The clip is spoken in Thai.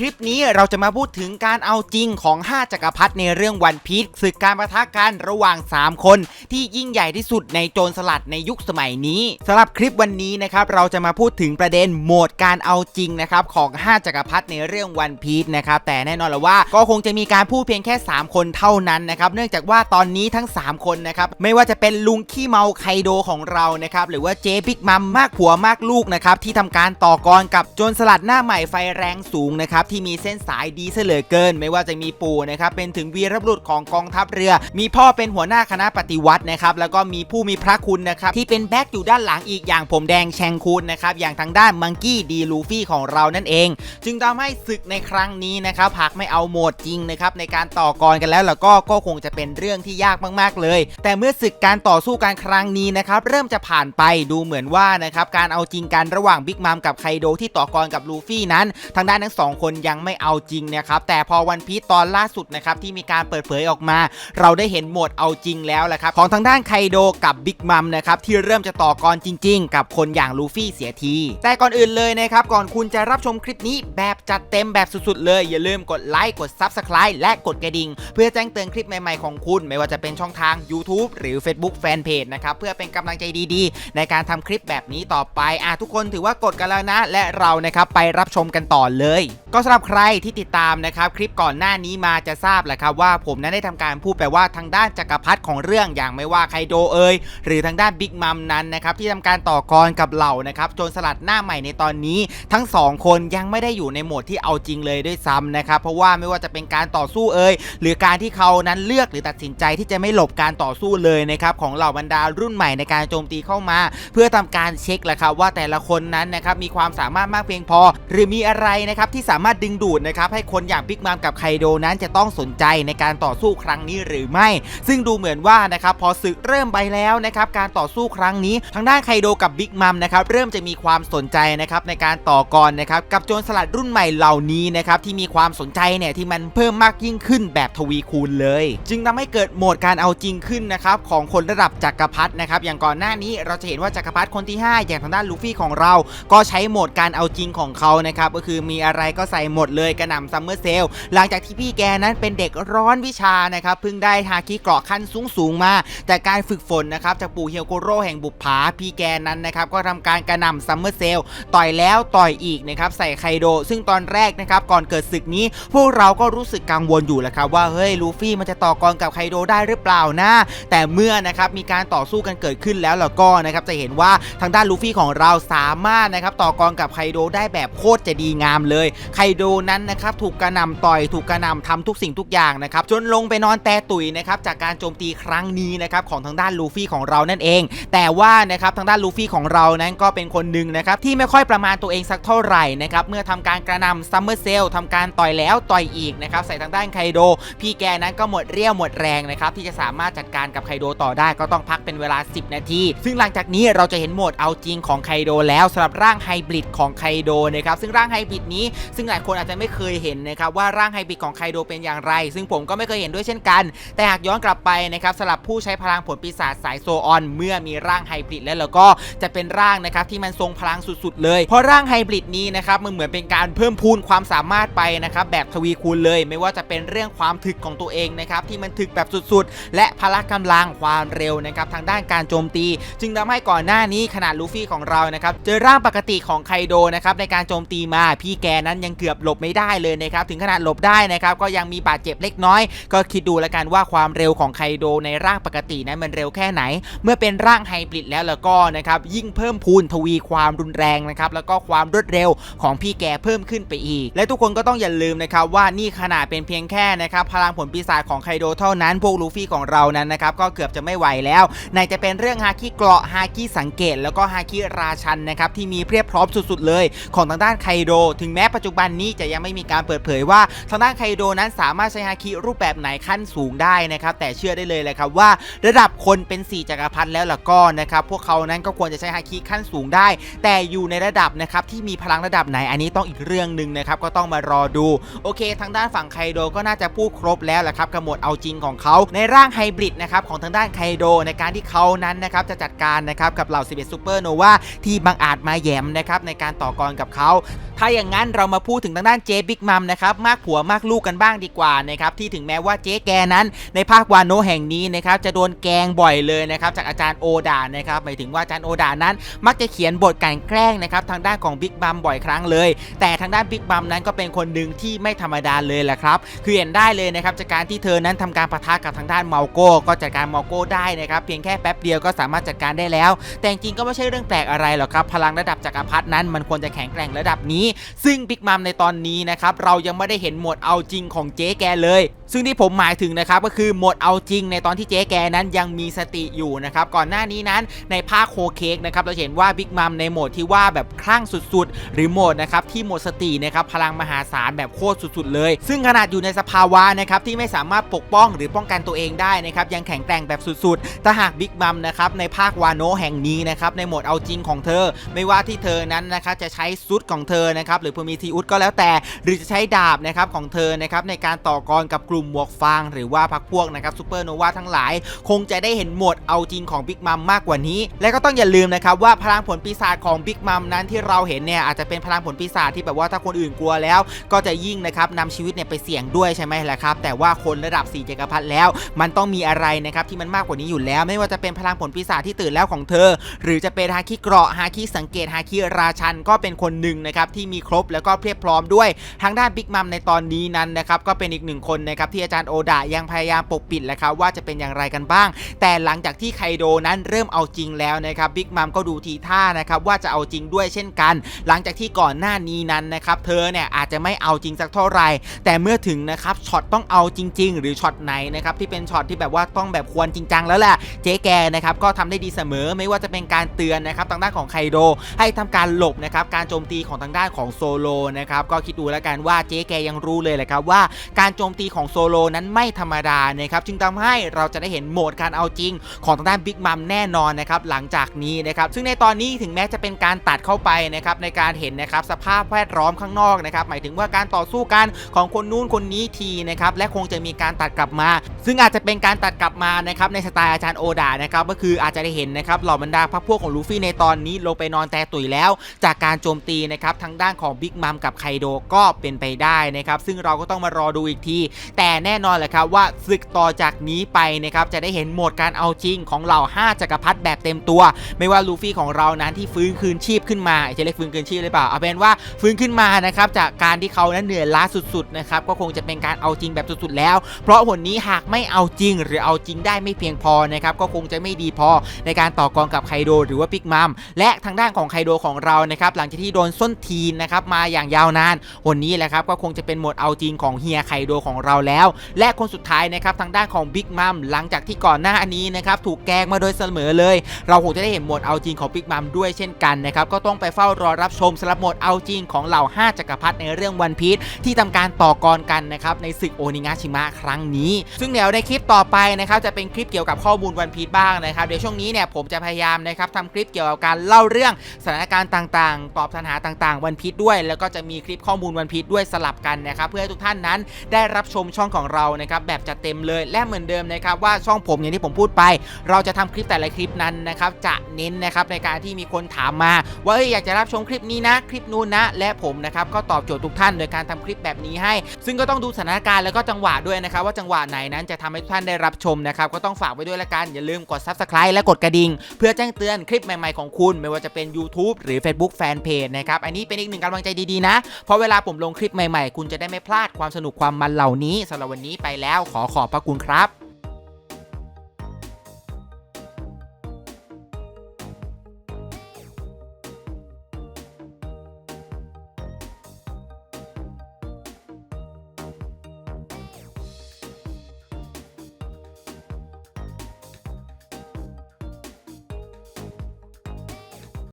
คลิปนี้เราจะมาพูดถึงการเอาจริงของ 5 จักรพรรดิในเรื่องวันพีชศึกการประทะกันระหว่าง 3 คน ที่ยิ่งใหญ่ที่สุดในโจรสลัดในยุคสมัยนี้สำหรับคลิปวันนี้นะครับเราจะมาพูดถึงประเด็นโหมดการเอาจริงนะครับของ 5 จักรพรรดิในเรื่องวันพีชนะครับแต่แน่นอนแล้วว่าก็คงจะมีการพูดเพียงแค่ 3 คนเท่านั้นนะครับเนื่องจากว่าตอนนี้ทั้ง 3 คนนะครับไม่ว่าจะเป็นลุงขี้เมาไคโดของเรานะครับหรือว่าเจ๊บิ๊กมัมมากผัวมากลูกนะครับที่ทำการต่อกรกับโจรสลัดหน้าใหม่ไฟแรงสูงนะครับที่มีเส้นสายดีเสเหลือเกิน ไม่ว่าจะมีปู่นะครับเป็นถึงวีรบุรุษของกองทัพเรือ มีพ่อเป็นหัวหน้าคณะปฏิวัตินะครับแล้วก็มีผู้มีพระคุณนะครับที่เป็นแบ็กอยู่ด้านหลังอีกอย่างผมแดงแชงคูนนะครับอย่างทางด้านมังกี้ดีลูฟี่ของเรานั่นเอง จึงทำให้ศึกในครั้งนี้นะครับหากไม่เอาโหมดจริงนะครับในการต่อกรกันแล้วแล้วก็ก็คงจะเป็นเรื่องที่ยากมากๆเลย แต่เมื่อศึกการต่อสู้การครั้งนี้นะครับเริ่มจะผ่านไปดูเหมือนว่านะครับการเอาจริงกันระหว่างบิ๊กมัมกับไคโดที่ต่อกรกับลูฟี่นั้น ทางด้านทั้งสองคนยังไม่เอาจริงนะครับแต่พอวันพีตอนล่าสุดนะครับที่มีการเปิดเผยออกมา เราได้เห็นโหมดเอาจริงแล้วแหละครับของทางด้านไคโดกับบิ๊กมัมนะครับที่เริ่มจะต่อกรจริง ๆ กับคนอย่างลูฟี่เสียที แต่ก่อนอื่นเลยนะครับก่อนคุณจะรับชมคลิปนี้แบบจัดเต็มแบบสุด ๆ เลย อย่าลืมกดไลค์กด Subscribe และกดกระดิ่ง เพื่อแจ้งเตือนคลิปใหม่ ๆ ของคุณ ไม่ว่าจะเป็นช่องทาง YouTube หรือ Facebook Fanpage นะครับเพื่อเป็นกำลังใจดีๆ ในการทำคลิปแบบนี้ต่อไปอะทุกคนถือว่ากดกันแล้วนะ และเรานะครับไปรับชมกันต่อเลย ก็สำหรับใครที่ติดตามนะครับคลิปก่อนหน้านี้มาจะทราบแหละครับว่าผมนั้นได้ทำการพูดไปว่าทางด้านจักรพรรดิของเรื่องอย่างไม่ว่าไคโดเอยหรือทางด้านบิ๊กมัมนั้นนะครับที่ทำการต่อกรกับเหล่านะครับโจรสลัดหน้าใหม่ในตอนนี้ ทั้งสองคนยังไม่ได้อยู่ในโหมดที่เอาจริงเลยด้วยซ้ำนะครับเพราะว่าไม่ว่าจะเป็นการต่อสู้เอยหรือการที่เขานั้นเลือกหรือตัดสินใจที่จะไม่หลบการต่อสู้เลยนะครับของเหล่าบรรดารุ่นใหม่ในการโจมตีเข้ามา เพื่อทำการเช็คแหละครับว่าแต่ละคนนั้นนะครับมีความสามารถมากเพียงพอ หรือมีอะไรนะครับที่สามารถดึงดูดนะครับให้คนอย่างบิ๊กมัมกับไคโดนั้นจะต้องสนใจในการต่อสู้ครั้งนี้หรือไม่ ซึ่งดูเหมือนว่านะครับพอศึกเริ่มไปแล้วนะครับการต่อสู้ครั้งนี้ทางด้านไคโดกับบิ๊กมัมนะครับเริ่มจะมีความสนใจนะครับในการต่อกรนะครับกับโจรสลัดรุ่นใหม่เหล่านี้นะครับที่มีความสนใจเนี่ยที่มันเพิ่มมากยิ่งขึ้นแบบทวีคูณเลย จึงทำให้เกิดโหมดการเอาจริงขึ้นนะครับของคนระดับจักรพรรดินะครับอย่างก่อนหน้านี้เราจะเห็นว่าจักรพรรดิคนที่ 5 อย่างทางด้านลูฟี่ของเรา ก็ใช้โหมดการเอาจริงของเขานะครับก็คือมีอะไรก็ใส่หมดเลยกระหน่ำซัมเมอร์เซลหลังจากที่พี่แกนั้นเป็นเด็กร้อนวิชานะครับเพิ่งได้ฮาคิเกราะขั้นสูงสูงมา แต่การฝึกฝนนะครับจากปู่เฮียวโกโร่แห่งบุปผาพี่แกนั้นนะครับก็ทำการกระหน่ำซัมเมอร์เซลต่อยแล้วต่อยอีกนะครับใส่ไคโด ซึ่งตอนแรกนะครับก่อนเกิดศึกนี้ พวกเราก็รู้สึกกังวลอยู่แหละครับว่าเฮ้ยลูฟี่มันจะต่อกรกับไคโดได้หรือเปล่านะ แต่เมื่อนะครับมีการต่อสู้กันเกิดขึ้นแล้วแล้วก็นะครับจะเห็นว่าทางด้านลูฟี่ของเราสามารถนะครับต่อกรกับไคโดได้แบบโคตรจะดีงามเลยไคโดนั้นนะครับถูกกระหน่ำต่อยถูกกระหน่ำทำทุกสิ่งทุกอย่างนะครับจนลงไปนอนแต่ตุยนะครับจากการโจมตีครั้งนี้นะครับของทางด้านลูฟี่ของเรานั่นเอง แต่ว่านะครับทางด้านลูฟี่ของเรานั้นก็เป็นคนหนึ่งนะครับที่ไม่ค่อยประมาณตัวเองสักเท่าไหร่นะครับเมื่อทำการกระนำซัมเมอร์เซลทำการต่อยแล้วต่อยอีกนะครับใส่ทางด้านไคโด พี่แกนั้นก็หมดเรี่ยวหมดแรงนะครับที่จะสามารถจัดการกับไคโดต่อได้ก็ต้องพักเป็นเวลา 10 นาที ซึ่งหลังจากนี้เราจะเห็นโหมดเอาจริงของไคโดแล้วสำหรับร่างไฮบริดของไคโดนะครับซึ่งร่างไฮบริดนี้ซึ่งหลายคนอาจจะไม่เคยเห็นนะครับว่าร่างไฮบริดของไคโดเป็นอย่างไร ซึ่งผมก็ไม่เคยเห็นด้วยเช่นกัน แต่หากย้อนกลับไปนะครับสำหรับผู้ใช้พลังผลปีศาจสายโซออน เมื่อมีร่างไฮบริดแล้วแล้วก็จะเป็นร่างนะครับที่มันทรงพลังสุดๆ เลยเพราะร่างไฮบริดนี้นะครับมันเหมือนเป็นการเพิ่มพูนความสามารถไปนะครับแบบทวีคูณเลย ไม่ว่าจะเป็นเรื่องความถึกของตัวเองนะครับที่มันถึกแบบสุดๆ และพละกำลังความเร็วนะครับทางด้านการโจมตี จึงทำให้ก่อนหน้านี้ขนาดลูฟี่ของเรานะครับเจอร่างปกติของไคโดนะครับในการโจมตีมาพี่แกนั้นยังเกืือบหลบไม่ได้เลยนะครับถึงขนาดหลบได้นะครับก็ยังมีบาดเจ็บเล็กน้อย ก็คิดดูแล้วกันว่าความเร็วของไคโดในร่างปกตินั้นมันเร็วแค่ไหน เมื่อเป็นร่างไฮบริดแล้วแล้วก็นะครับยิ่งเพิ่มพูนทวีความรุนแรงนะครับแล้วก็ความรวดเร็วของพี่แกเพิ่มขึ้นไปอีก และทุกคนก็ต้องอย่าลืมนะครับว่านี่ขนาดเป็นเพียงแค่นะครับพลังผลปีศาจของไคโดเท่านั้นพวกลูฟี่ของเรานั้นนะครับก็เกือบจะไม่ไหวแล้วไหนจะเป็นเรื่องฮาคิเกราะฮาคิสังเกต แล้วก็ฮาคิราชันนะครับที่มีเพียบพร้อมสุดๆเลย ของทางด้านไคโด ถึงแม้ปัจจุบันนี้จะยังไม่มีการเปิดเผยว่าทางด้านไคโดนั้นสามารถใช้ฮาคิรูปแบบไหนขั้นสูงได้นะครับแต่เชื่อได้เลยแหละครับว่าระดับคนเป็น 4จักรพรรดิแล้วล่ะก็นะครับพวกเขานั้นก็ควรจะใช้ฮาคิขั้นสูงได้ แต่อยู่ในระดับนะครับที่มีพลังระดับไหนอันนี้ต้องอีกเรื่องหนึ่งนะครับก็ต้องมารอดูโอเค ทางด้านฝั่งไคโดก็น่าจะพูดครบแล้วแหละครับกับหมดเอาจริงของเขาในร่างไฮบริดนะครับของทางด้านไคโดในการที่เขานั้นนะครับจะจัดการนะครับกับเหล่า 11ซูเปอร์โนวาที่บังอาจมาแหยมนะครับในการต่อกรกับเขาถ้าอย่างนั้นเรามาพูดถึงทางด้านเจ๊บิ๊กมัมนะครับมากผัวมากลูกกันบ้างดีกว่านะครับที่ถึงแม้ว่าเจ๊แกนั้นในภาควานโนแห่งนี้นะครับจะโดนแกงบ่อยเลยนะครับจากอาจารย์โอดานะครับหมายถึงว่าอาจารย์โอดานั้น มักจะเขียนบทกลันแกล้งนะครับทางด้านของบิ๊กบัมบ่อยครั้งเลย แต่ทางด้านบิ๊กบัมนั้นก็เป็นคนหนึ่งที่ไม่ธรรมดาเลยแหละครับคือเห็นได้เลยนะครับจากการที่เธอนั้นทำการปะทะกับทางด้านเมาโก้ก็จัดการเมาโก้ได้นะครับเพียงแค่แป๊บเดียวก็สามารถจัดการได้แล้ว แต่จริงก็ไม่ใช่เรื่องแปลกอะไรหรอกครับพลังระดับจักรพรรดินั้นมันควรจะแข็งแกร่งระดับนี้ ซึ่งบิ๊กมัมในตอนนี้นะครับเรายังไม่ได้เห็นหมดเอาจริงของเจ๊แกเลย ซึ่งที่ผมหมายถึงนะครับก็คือหมดเอาจริงในตอนที่เจ๊แกนั้นยังมีสติอยู่นะครับก่อนหน้านี้นั้นในภาคโคเค้กนะครับเราเห็นว่าบิ๊กมัมในโหมดที่ว่าแบบคลั่งสุดๆ หรือโหมดนะครับที่หมดสตินะครับพลังมหาศาลแบบโคตรสุดๆ เลย ซึ่งขนาดอยู่ในสภาวะนะครับที่ไม่สามารถปกป้องหรือป้องกันตัวเองได้นะครับยังแข็งแกร่งแบบสุดๆถ้าหากบิ๊กมัมนะครับในภาควาโนแห่งนี้นะครับในโหมดเอาจริงของเธอ ไม่ว่าที่เธอนั้นนะครับจะใช้ซุดของเธอนะครับหรือพมีทีอุดก็แล้วแล้วแต่ หรือจะใช้ดาบนะครับของเธอนะครับในการต่อกรกับกลุ่มหมวกฟาง หรือว่าพักพวกนะครับซูเปอร์โนวาทั้งหลาย คงจะได้เห็นหมดเอาจริงของบิ๊กมัมมากกว่านี้ และก็ต้องอย่าลืมนะครับว่าพลังผลปีศาจของบิ๊กมัมนั้นที่เราเห็นเนี่ยอาจจะเป็นพลังผลปีศาจที่แบบว่าถ้าคนอื่นกลัวแล้ว ก็จะยิ่งนะครับนำชีวิตเนี่ยไปเสี่ยงด้วยใช่ไหมล่ะครับแต่ว่าคนระดับ4จักรพรรดิแล้ว มันต้องมีอะไรนะครับที่มันมากกว่านี้อยู่แล้ว ไม่ว่าจะเป็นพลังผลปีศาจที่ตื่นแล้วของเธอ หรือจะเป็นฮาคิเกราะฮาคิสังเกตฮาคิราชันก็เป็นคนหนึ่งนะครับที่มีครบแล้วก็เพียบพร้อมด้วย ทางด้านบิ๊กมัมในตอนนี้นั้นนะครับก็เป็นอีกหนึ่งคนนะครับที่อาจารย์โอดายังพยายามปกปิดแหละครับว่าจะเป็นอย่างไรกันบ้าง แต่หลังจากที่ไคโดนั้นเริ่มเอาจริงแล้วนะครับบิ๊กมัมก็ดูทีท่านะครับว่าจะเอาจริงด้วยเช่นกัน หลังจากที่ก่อนหน้านี้นั้นนะครับเธอเนี่ยอาจจะไม่เอาจริงสักเท่าไหร่แต่เมื่อถึงนะครับช็อตต้องเอาจริง ๆ หรือช็อตไหนนะครับที่เป็นช็อตที่แบบว่าต้องแบบควรจริงจังแล้วแหละเจ๊แกนะครับก็ทำได้ดีเสมอไม่ว่าจะเป็นการเตือนนะครับทางด้านของไคโดให้ทำการหลบนะครับการโจมตีของทางด้านของโซโลนะครับก็คิดดูแล้วกันว่าเจ๊แกยังรู้เลยแหละครับว่าการโจมตีของโซโลนั้นไม่ธรรมดานะครับจึงทำให้เราจะได้เห็นโหมดการเอาจริง ของทางด้านบิ๊กมัมแน่นอนนะครับหลังจากนี้นะครับซึ่งในตอนนี้ถึงแม้จะเป็นการตัดเข้าไปนะครับในการเห็นนะครับสภาพแวดล้อมข้างนอกนะครับหมายถึงว่าการต่อสู้กันของคนนู้นคนนี้ทีนะครับและคงจะมีการตัดกลับมา ซึ่งอาจจะเป็นการตัดกลับมานะครับในสไตล์อาจารย์โอดานะครับก็คืออาจจะได้เห็นนะครับเหล่าบรรดาพรรคพวกของลูฟี่ในตอนนี้ลงไปนอนแต่ตุ๋ยแล้ว จากการโจมตีนะครับทางด้านของบิ๊กมัมกับไคโดก็เป็นไปได้นะครับ ซึ่งเราก็ต้องมารอดูอีกที แต่แน่นอนแหละครับว่าศึกต่อจากนี้ไปนะครับจะได้เห็นโหมดการเอาจริงของเหล่า 5จักรพรรดิแบบเต็มตัว ไม่ว่าลูฟี่ของเรานั้นที่ฟื้นคืนชีพขึ้นมาจะเรียกฟื้นคืนชีพหรือเปล่าเอาเป็นว่าฟื้นขึ้นมานะครับจากการที่เขานั้นเหนื่อยล้าสุดๆนะครับก็คงจะเป็นการเอาจริงแบบสุดๆแล้ว เพราะผลนี้หากไม่เอาจริง หรือเอาจริงได้ไม่เพียงพอนะครับก็คงจะไม่ดีพอในการต่อกรกับไคโดหรือว่าปิกมัมและทางด้านของไคโดของเรานะครับหลังจากที่โดนส้นทีนนะครับมาอย่างยาวนาน วันนี้แหละครับก็คงจะเป็นโหมดเอาจริงของเฮียไคโดของเราแล้ว และคนสุดท้ายนะครับทางด้านของบิ๊กมัมหลังจากที่ก่อนหน้านี้นะครับถูกแกล้งมาโดยเสมอเลย เราคงจะได้เห็นโหมดเอาจริงของบิ๊กมัมด้วยเช่นกันนะครับก็ต้องไปเฝ้ารอรับชมสำหรับโหมดเอาจริงของเหล่า 5จักรพรรดิในเรื่องวันพีชที่ทำการต่อกรกันนะครับในศึกโอนิงาชิมะครั้งนี้ ซึ่งเดี๋ยวในคลิปต่อไปนะครับจะเป็นคลิปเกี่ยวกับข้อมูลวันพีชบ้างนะครับเดี๋ยวช่วงนี้เนี่ยผมจะพยายามนะครับทำคลิปเกี่ยวกับการเล่าเรื่องสถานการณ์ต่างๆ ตอบปัญหาต่างๆ วันพีชด้วย แล้วก็จะมีคลิปข้อมูลวันพีชด้วยสลับกันนะครับเพื่อให้ทุกท่านนั้นได้รับชมช่องของเรานะครับแบบจัดเต็มเลยและเหมือนเดิมนะครับว่าช่องผมอย่างที่ผมพูดไป เราจะทำคลิปแต่ละคลิปนั้นนะครับจะเน้นนะครับในการที่มีคนถามมา ว่าเอ้ยอยากจะรับชมคลิปนี้นะคลิปนู้นนะ และผมนะครับก็ตอบโจทย์ทุกท่านโดยการทำคลิปแบบนี้ให้ ซึ่งก็ต้องดูสถานการณ์แล้วก็จังหวะด้วยนะครับว่าจังหวะไหนนั้นจะทำให้ทุกท่านได้รับชมนะครับก็ต้องฝากไว้ด้วยละกันอย่าลืมกด subscribe และกดกระดิ่งเพื่อแจ้งเตือนคลิปใหม่ๆของคุณ ไม่ว่าจะเป็น YouTube หรือ Facebook Fanpage นะครับอันนี้เป็นอีกหนึ่งกำลังใจดีๆนะเพราะเวลาผมลงคลิปใหม่ๆ คุณจะได้ไม่พลาดความสนุกความมันเหล่านี้สำหรับวันนี้ไปแล้วขอขอบพระคุณครับ